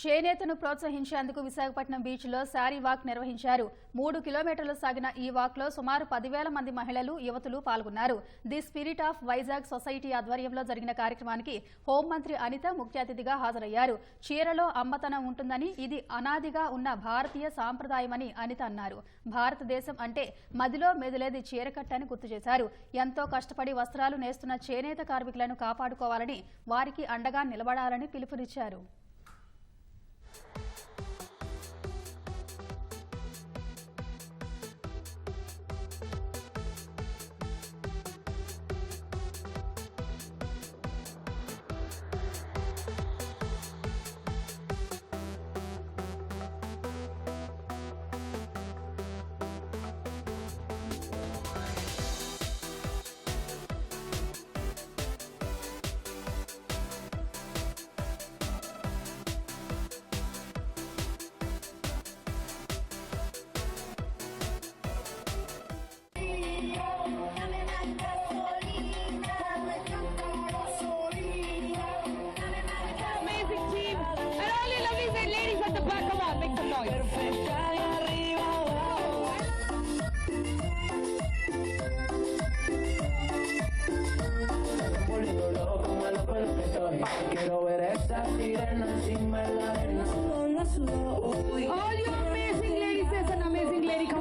చేనేతను ప్రోత్సహించేందుకు విశాఖపట్నం బీచ్లో శారీ వాక్ నిర్వహించారు. మూడు కిలోమీటర్లు సాగిన ఈ వాక్లో సుమారు పదివేల మంది మహిళలు యువతులు పాల్గొన్నారు. The spirit of Vizag society ఆధ్వర్యంలో జరిగిన కార్యక్రమానికి హోంమంత్రి అనిత ముఖ్య అతిథిగా హాజరయ్యారు. చీరలో అమ్మతనం ఉంటుందని ఇది అనాదిగా ఉన్న భారతీయ సాంప్రదాయమని అనిత అన్నారు. భారతదేశం అంటే మదిలో మెదిలేది చీరకట్టని గుర్తు చేశారు. ఎంతో కష్టపడి వస్త్రాలు నేస్తున్న చేనేత కార్మికులను కాపాడుకోవాలని వారికి అండగా నిలబడాలని పిలుపునిచ్చారు. All. Quiero ver esa sirena la arena. Uy. You amazing ladies, an amazing lady.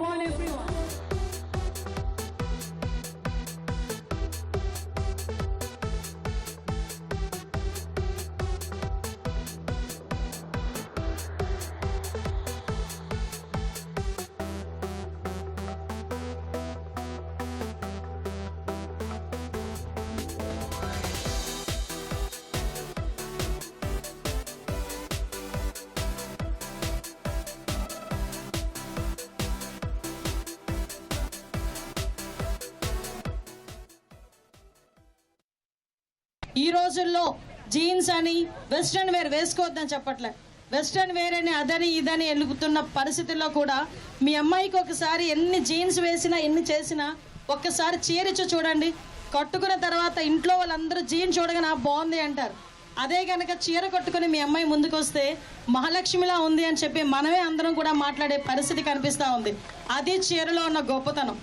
ఈ రోజుల్లో జీన్స్ అని వెస్ట్రన్ వేర్ వేసుకోవద్దని చెప్పట్లే. వెస్ట్రన్ వేర్ అని అదని ఇదని ఎలుగుతున్న పరిస్థితుల్లో కూడా మీ అమ్మాయికి ఒకసారి ఎన్ని జీన్స్ వేసినా ఎన్ని చేసినా ఒక్కసారి చీరిచ్చు చూడండి. కట్టుకున్న తర్వాత ఇంట్లో వాళ్ళందరూ జీన్ చూడగానే బాగుంది అంటారు. అదే కనుక చీర కట్టుకుని మీ అమ్మాయి ముందుకు వస్తే మహాలక్ష్మిలా ఉంది అని చెప్పి మనమే అందరం కూడా మాట్లాడే పరిస్థితి కనిపిస్తూ ఉంది. అది చీరలో ఉన్న గొప్పతనం.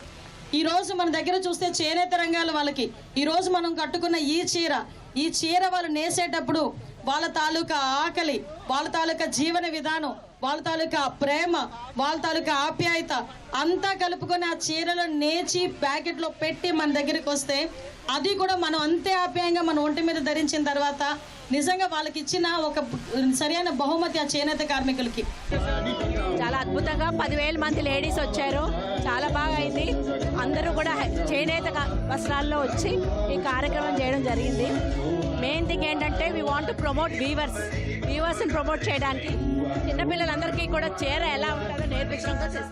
ఈరోజు మన దగ్గర చూస్తే చేనేత రంగాల వాళ్ళకి ఈరోజు మనం కట్టుకున్న ఈ చీర ఈ చీర వాళ్ళు నేసేటప్పుడు వాళ్ళ తాలూకా ఆకలి వాళ్ళ తాలూకా జీవన విధానం వాళ్ళ తాలూకా ప్రేమ వాళ్ళ తాలూకా ఆప్యాయత అంతా కలుపుకొని ఆ చీరలు నేచి ప్యాకెట్లో పెట్టి మన దగ్గరికి వస్తే అది కూడా మనం అంతే ఆప్యాయంగా మన ఒంటి మీద ధరించిన తర్వాత నిజంగా వాళ్ళకి ఇచ్చిన ఒక సరైన బహుమతి ఆ చేనేత కార్మికులకి. చాలా అద్భుతంగా పదివేల మంది లేడీస్ వచ్చారు. చాలా బాగా అయింది అందరూ కూడా చేనేత వస్త్రాల్లో వచ్చి ఈ కార్యక్రమం చేయడం జరిగింది. మెయిన్ థింగ్ ఏంటంటే వీ వాంట్ ప్రమోట్ వీవర్స్ వీవర్స్ని ప్రమోట్ చేయడానికి చిన్నపిల్లలందరికీ కూడా చీర ఎలా ఉంటుందో నేర్పించడం కోసం